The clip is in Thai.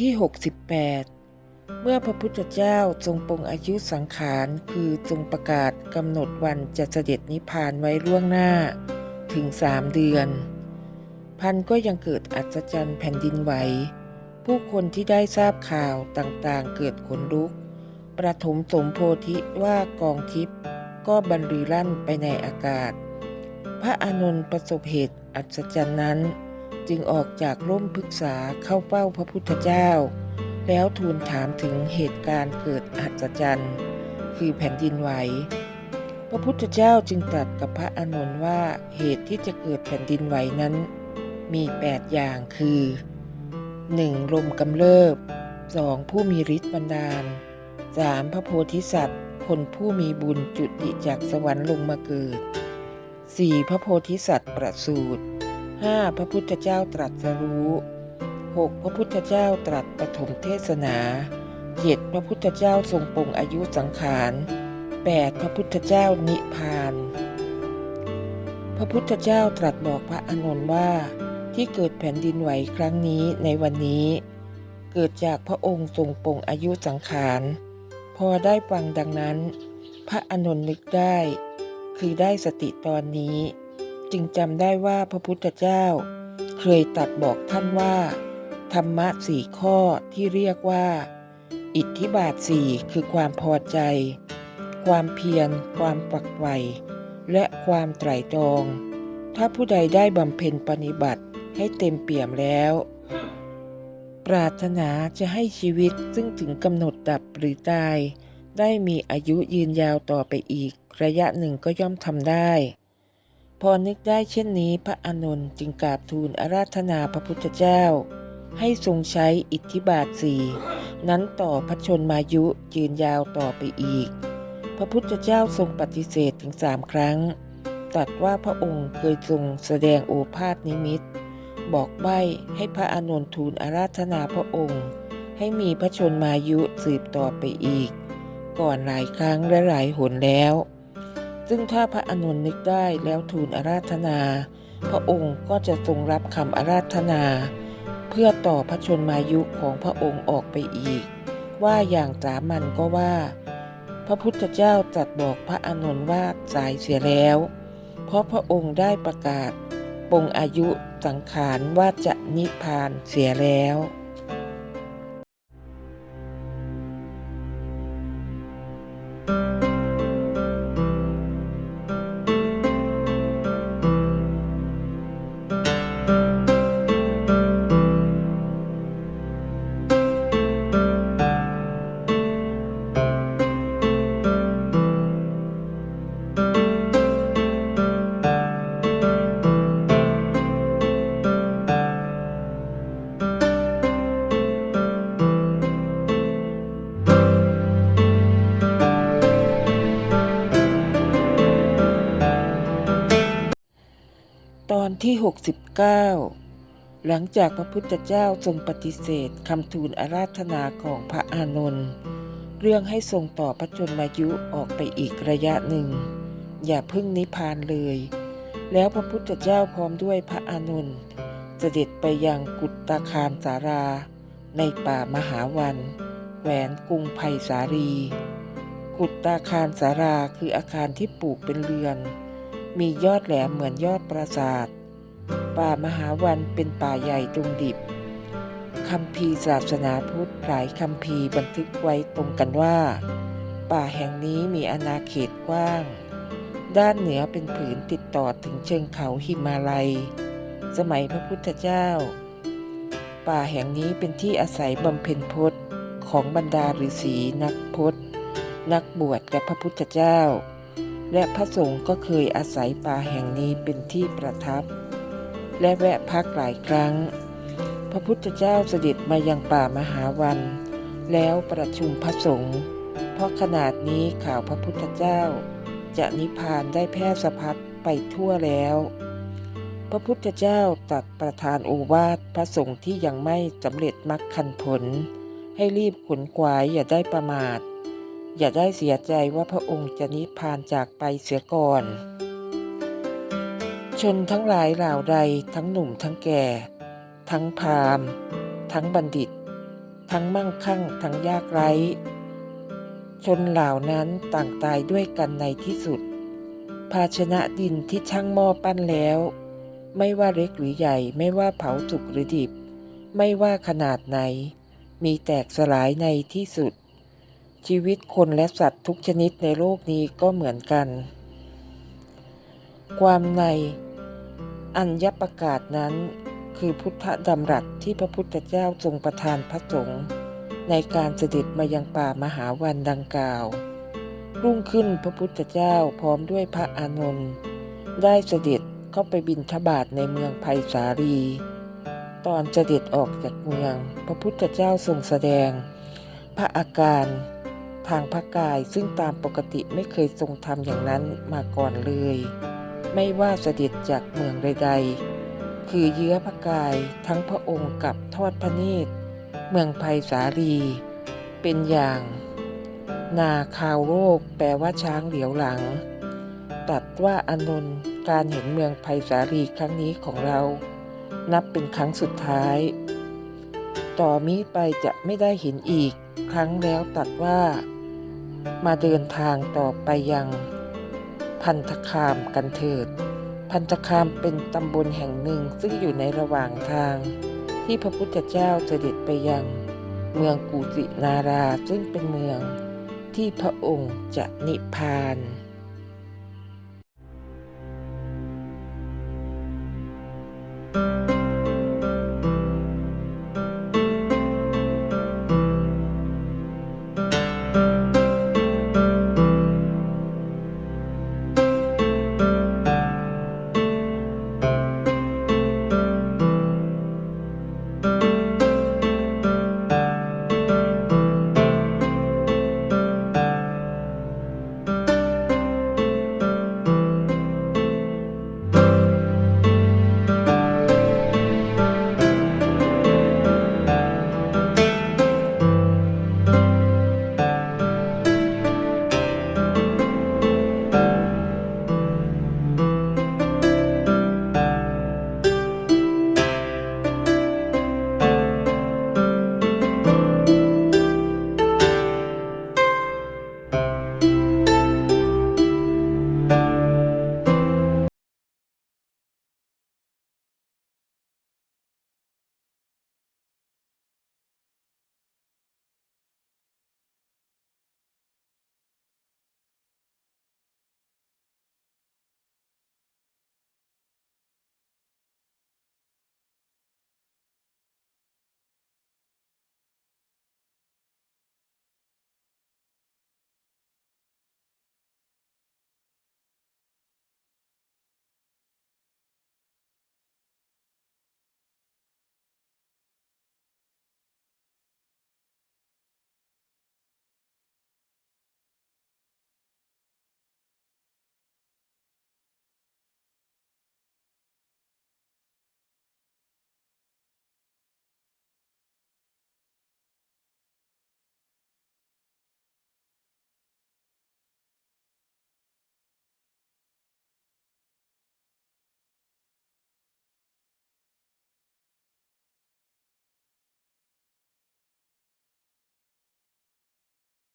ที่ 68 เมื่อพระพุทธเจ้าทรงปรงอายุสังขารคือทรงประกาศกำหนดวันจะเสด็จนิพพานไว้ล่วงหน้าถึงสามเดือน พันก็ยังเกิดอัศจรรย์แผ่นดินไหว ผู้คนที่ได้ทราบข่าวต่างๆ เกิดขนลุก ประถมสมโพธิว่ากองทิพย์ก็บรรลือลั่นไปในอากาศ พระอานนท์ประสบเหตุอัศจรรย์นั้น จึงออกจากร่มพฤกษาเข้าเฝ้าพระพุทธเจ้า แล้วทูลถามถึงเหตุการณ์เกิดอัศจรรย์ คือแผ่นดินไหว พระพุทธเจ้าจึงตรัสกับพระอานนท์ว่าเหตุที่จะเกิดแผ่นดินไหวนั้น มี 8 อย่างคือ 1. ลมกำเริบ 2. ผู้มีฤทธิ์บันดาล 3. พระโพธิสัตว์ คนผู้มีบุญจุติจากสวรรค์ลงมาเกิด 4. พระโพธิสัตว์ประสูติ 5. พระพุทธเจ้าตรัสรู้ 6. พระพุทธเจ้าตรัสปฐมเทศนา 7. พระพุทธเจ้าทรงปรงอายุสังขาร 8. พระพุทธเจ้านิพพาน พระพุทธเจ้าตรัสบอกพระอานนท์ว่า ที่เกิดแผ่นดินไหวครั้งนี้ในวันนี้ เกิดจากพระองค์ทรงปรงอายุสังขาร พอได้ฟังดังนั้น พระอานนท์นึกได้ คือได้สติตอนนี้ จึงจำได้ว่าพระพุทธเจ้า เคยตรัดบอกท่านว่า ธรรมะสี่ข้อที่เรียกว่า อิทธิบาทสี่คือความพอใจ ความเพียร ความปักไวและความไตร่ตรอง ถ้าผู้ใดได้บำเพ็ญปฏิบัติให้เต็มเปี่ยมแล้ว ปรารถนาจะให้ชีวิตซึ่งถึงกำหนดดับหรือตาย ได้มีอายุยืนยาวต่อไปอีก ระยะหนึ่งก็ย่อมทำได้ พอนึกได้เช่นนี้พระอานนท์จึงกราบทูลอาราธนาพระพุทธเจ้า ให้ทรงใช้อิทธิบาทสี่นั้นต่อพระชนมายุยืนยาวต่อไปอีก พระพุทธเจ้าทรงปฏิเสธถึงสามครั้งตรัสว่าพระองค์เคยทรงแสดงโอภาษนิมิต บอกใบ้ให้พระอานนท์ทูลอาราธนาพระองค์ ให้มีพระชนมายุสืบต่อไปอีก ก่อนหลายครั้งและหลายหนแล้ว ซึ่งถ้าพระอานนนึกได้แล้วทูลอาราธนา พระองค์ก็จะทรงรับคำอาราธนา เพื่อต่อพระชนมายุของพระองค์ออกไปอีก ว่าอย่างสามัญก็ว่า พระพุทธเจ้าตรัสบอกพระอานนว่าสายเสียแล้ว เพราะพระองค์ได้ประกาศปงอายุสังขารว่าจะนิพพานเสียแล้ว ที่ 69 หลังจากพระพุทธเจ้าทรงปฏิเสธคำทูลอาราธนาของพระอานนท์เรื่องให้ทรงต่อพระชนมายุออกไปอีกระยะหนึ่ง อย่าพึ่งนิพพานเลย แล้วพระพุทธเจ้าพร้อมด้วยพระอานนท์เสด็จไปยังกุตตาคารสารา ในป่ามหาวันแหวนกรุงไผ่สาลีกุตตาคารสาราคืออาคารที่ปลูกเป็นเรือน มียอดแหลมเหมือนยอดปราสาท ป่ามหาวันเป็นป่าใหญ่ตรงดิบคำพีศาสนาพุทธหลายคำพีบันทึกไว้ตรงกันว่า ป่าแห่งนี้มีอาณาเขตกว้าง ด้านเหนือเป็นผืนติดต่อถึงเชิงเขาหิมาลัย สมัยพระพุทธเจ้า ป่าแห่งนี้เป็นที่อาศัยบำเพ็ญพจน์ของบรรดาฤาษีนักพจน์ นักบวชและพระพุทธเจ้า และพระสงฆ์ก็เคยอาศัยป่าแห่งนี้เป็นที่ประทับ และแวะพักหลายครั้ง พระพุทธเจ้าเสด็จมายังป่ามหาวัน แล้วประชุมพระสงฆ์เพราะขนาดนี้ข่าวพระพุทธเจ้า จะนิพพานได้แพร่สะพัดไปทั่วแล้ว พระพุทธเจ้าตรัสประทานโอวาทพระสงฆ์ที่ยังไม่สำเร็จมรรคคันผล ให้รีบขนขวายอย่าได้ประมาท อย่าได้เสียใจว่าพระองค์จะนิพพานจากไปเสียก่อน ชนทั้งหลายเหล่าใดทั้งหนุ่มทั้งแก่ ทั้งพราหมณ์ทั้งบัณฑิต ทั้งมั่งคั่งทั้งยากไร้ชนเหล่านั้นต่างตายด้วยกันในที่สุด ภาชนะดินที่ช่างหม้อปั้นแล้ว ไม่ว่าเล็กหรือใหญ่ไม่ว่าเผาสุกหรือดิบ ไม่ว่าขนาดไหน มีแตกสลายในที่สุด ชีวิตคนและสัตว์ทุกชนิดในโลกนี้ก็เหมือนกัน ความใน อัญญประกาศนั้นคือพุทธดำรัสที่พระพุทธเจ้าทรงประทานพระสงฆ์ในการเสด็จมายังป่ามหาวันดังกล่าว รุ่งขึ้นพระพุทธเจ้าพร้อมด้วยพระอานนท์ได้เสด็จเข้าไปบินทบาทในเมืองไผ่สาลี ตอนเสด็จออกจากเมือง พระพุทธเจ้าทรงแสดง พระอาการทางพระกายซึ่งตามปกติไม่เคยทรงทำอย่างนั้นมาก่อนเลย ไม่ว่าเสด็จจากเมืองใดๆ คือเยื้อพระกายทั้งพระองค์กับทอดพระเนตร เมืองไผ่สาลี เป็นอย่าง นาคาวโรคแปลว่าช้างเหลียวหลัง ตัดว่าอนนท์การเห็นเมืองไผ่สาลีครั้งนี้ของเรา นับเป็นครั้งสุดท้าย ต่อมิไปจะไม่ได้เห็นอีก ครั้งแล้วตัดว่า มาเดินทางต่อไปยัง พันธคามกันเถิด พันธคามเป็นตำบลแห่งหนึ่งซึ่งอยู่ในระหว่างทาง ที่พระพุทธเจ้าเสด็จไปยัง เมืองกุสินาราซึ่งเป็นเมืองที่พระองค์จะนิพพาน